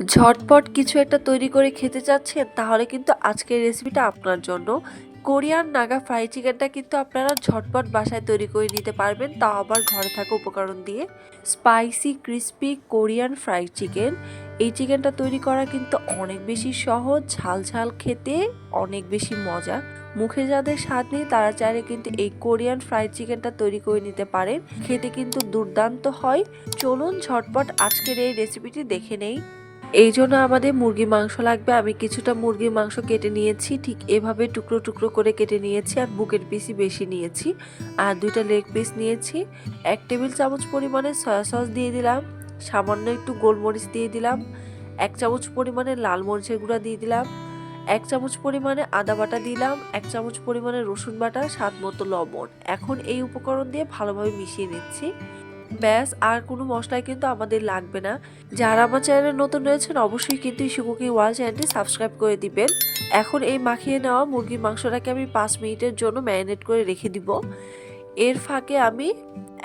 ঝটপট কিছু একটা তৈরি করে খেতে চাচ্ছেন, তাহলে কিন্তু আজকের রেসিপিটা আপনার জন্য। কোরিয়ান নাগা ফ্রাই চিকেনটা কিন্তু আপনারা ঝটপট বাসায় তৈরি করে নিতে পারবেন, তাও আবার ঘরে থাকা উপকরণ দিয়ে। Spicy crispy Korean fry chicken এই চিকেনটা তৈরি করা কিন্তু অনেক বেশি সহজ, ঝাল ঝাল খেতে অনেক বেশি মজা। মুখে যাদের স্বাদ নেই, তারা চাইলে কিন্তু এই কোরিয়ান ফ্রাইড চিকেনটা তৈরি করে নিতে পারেন। খেতে কিন্তু দুর্দান্ত হয়। চলুন ঝটপট আজকের এই রেসিপিটি দেখে নেই। এই জন্য আমাদের মুরগি মাংস লাগবে। আমি কিছুটা মুরগির মাংস কেটে নিয়েছি, ঠিক এভাবে টুকরো টুকরো করে কেটে নিয়েছি আর বুকের পিসই বেশি নিয়েছি। আর দুইটা লেগ পিস নিয়েছি। এক টেবিল চামচ পরিমাণে সয়া সস দিয়ে দিলাম, সামান্য একটু গোলমরিচ দিয়ে দিলাম, এক চামচ পরিমাণে লাল মরিচের গুঁড়া দিয়ে দিলাম, এক চামচ পরিমাণে আদা বাটা দিলাম, এক চামচ পরিমাণে রসুন বাটা, স্বাদ মতো লবণ। এখন এই উপকরণ দিয়ে ভালোভাবে মিশিয়ে নিচ্ছি। ব্যাস, আর কোনো মশলাই কিন্তু আমাদের লাগবে না। যারা আমার চ্যানেলে নতুন রয়েছেন, অবশ্যই কিন্তু ইস্যু কুকিং ওয়াল চ্যানেলটি সাবস্ক্রাইব করে দিবেন। এখন এই মাখিয়ে নেওয়া মুরগির মাংসটাকে আমি পাঁচ মিনিটের জন্য ম্যারিনেট করে রেখে দিব। এর ফাঁকে আমি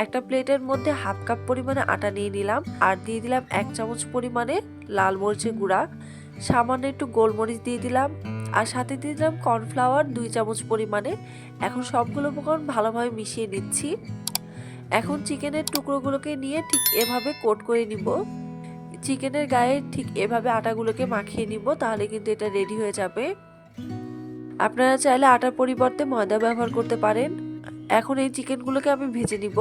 একটা প্লেটের মধ্যে হাফ কাপ পরিমাণে আটা নিয়ে নিলাম, আর দিয়ে দিলাম এক চামচ পরিমাণে লাল মরিচের গুঁড়া। সামান্য একটু গোলমরিচ দিয়ে দিলাম, আর সাথে দিয়ে দিলাম কর্নফ্লাওয়ার দুই চামচ পরিমাণে। এখন সবগুলো উপকরণ ভালোভাবে মিশিয়ে নিচ্ছি। এখন চিকেনের টুকরোগুলোকে নিয়ে ঠিক এভাবে কোট করে নিব। চিকেনের গায়ে ঠিক এভাবে আটাগুলোকে মাখিয়ে নিব, তাহলে কিন্তু এটা রেডি হয়ে যাবে। আপনারা চাইলে আটার পরিবর্তে ময়দা ব্যবহার করতে পারেন। এখন এই চিকেনগুলোকে আমি ভেজে নিব।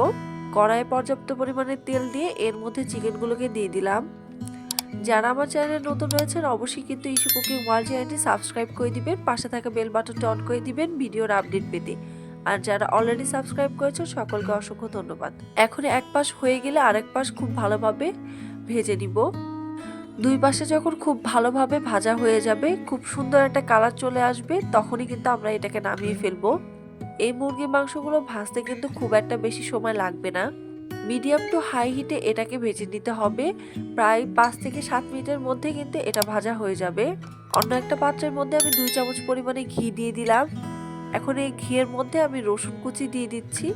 কড়াইয়ে পর্যাপ্ত পরিমাণে তেল দিয়ে এর মধ্যে চিকেনগুলোকে দিয়ে দিলাম। যারা আমার চ্যানেলে নতুন রয়েছেন, অবশ্যই কিন্তু ইস্যু কুকিং ওয়ার্ল্ড চ্যানেলটি সাবস্ক্রাইব করে দিবেন, পাশে থাকা বেল বাটনটি অন করে দিবেন, ভিডিওর আপডেট পেতে। আর যারা অলরেডি সাবস্ক্রাইব করেছেন সকলকে অসংখ্য ধন্যবাদ। এখন এক পাশ হয়ে গেলে আরেক পাশ খুব ভালোভাবে ভেজে নিব। দুই পাশে যখন খুব ভালোভাবে ভাজা হয়ে যাবে, খুব সুন্দর একটা কালার চলে আসবে, তখনই কিন্তু আমরা এটাকে নামিয়ে ফেলব। এই মুরগির মাংসগুলো ভাজতে কিন্তু খুব একটা বেশি সময় লাগবে না। মিডিয়াম টু হাই হিটে এটাকে ভেজে নিতে হবে। প্রায় পাঁচ থেকে সাত মিনিটের মধ্যে কিন্তু এটা ভাজা হয়ে যাবে। অন্য একটা পাত্রের মধ্যে আমি দুই চামচ পরিমাণে ঘি দিয়ে দিলাম। এখন এই ঘিয়ের মধ্যে আমি রসুন কুচি দিয়ে দিচ্ছি।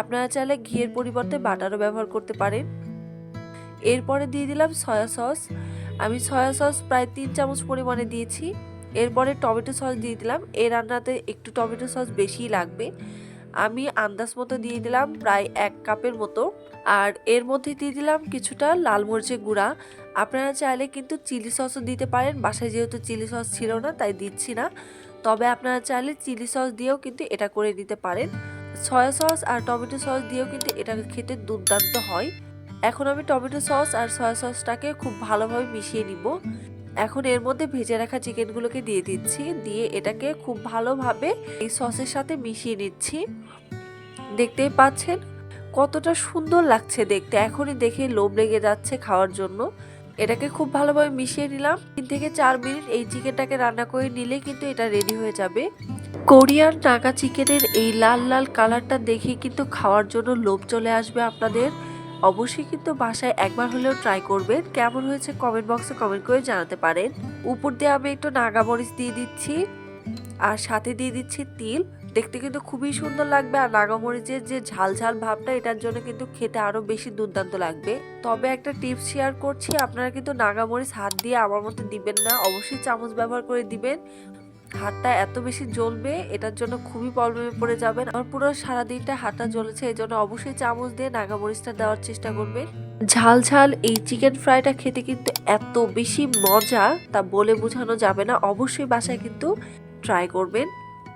আপনারা চাইলে ঘিয়ের পরিবর্তে বাটারও ব্যবহার করতে পারেন। এরপরে দিয়ে দিলাম সয়া সস। আমি সয়া সস প্রায় তিন চামচ পরিমাণে দিয়েছি। এরপরে টমেটো সস দিয়ে দিলাম। এই রান্নাতে একটু টমেটো সস বেশিই লাগবে। আমি আন্দাজ মতো দিয়ে দিলাম প্রায় এক কাপের মতো। আর এর মধ্যে দিয়ে দিলাম কিছুটা লাল মরিচের গুঁড়া। আপনারা চাইলে কিন্তু চিলি সসও দিতে পারেন। বাসায় যেহেতু চিলি সস ছিল না, তাই দিচ্ছি না। তবে আপনারা চাইলে চিলি সস দিয়েও কিন্তু এটা করে দিতে পারেন। সয়া সস আর টমেটো সস দিয়েও কিন্তু এটাকে খেতে দুর্দান্ত হয়। এখন আমি টমেটো সস আর সয়া সসটাকে খুব ভালোভাবে মিশিয়ে নিব। এখন এর মধ্যে ভেজে রাখা চিকেনগুলোকে দিয়ে দিচ্ছি। দিয়ে এটাকে খুব ভালোভাবে এই সসের সাথে মিশিয়ে নিচ্ছি। দেখতেই পাচ্ছেন কতটা সুন্দর লাগছে দেখতে। এখনই দেখে লোভ লেগে যাচ্ছে খাওয়ার জন্য। এটাকে খুব ভালোভাবে মিশিয়ে নিলাম। তিন থেকে চার মিনিট এই চিকেনটাকে রান্না করে নিলে কিন্তু এটা রেডি হয়ে যাবে। কোরিয়ান নাগা চিকেনের এই লাল লাল কালারটা দেখে কিন্তু খাওয়ার জন্য লোভ চলে আসবে আপনাদের। অবশ্যই কিন্তু বাসায় একবার হলেও ট্রাই করবেন। কেমন হয়েছে কমেন্ট বক্সে কমেন্ট করে জানাতে পারেন। উপর দিয়ে আমি একটু নাগা মরিচ দিয়ে দিচ্ছি। আর সাথে দিয়ে দিচ্ছি তিল। দেখতে কিন্তু খুবই সুন্দর লাগবে আর নাগামরিচের যে ঝাল ঝাল ভাবটা, এটার জন্য কিন্তু খেতে আরও বেশি দুর্দান্ত লাগবে। তবে একটা টিপস শেয়ার করছি, আপনারা কিন্তু নাগামরিচ হাত দিয়ে আমার মতো দিবেন না, অবশ্যই চামচ ব্যবহার করে দিবেন। হাতটা এত বেশি জ্বলবে, এটার জন্য খুবই প্রবলেমে পড়ে যাবেন। আমার পুরো সারাদিনটা হাতটা জ্বলেছে, এই জন্য অবশ্যই চামচ দিয়ে নাগামরিচটা দেওয়ার চেষ্টা করবেন। ঝাল ঝাল এই চিকেন ফ্রাইটা খেতে কিন্তু এত বেশি মজা, তা বলে বোঝানো যাবে না। অবশ্যই বাসায় কিন্তু ট্রাই করবেন।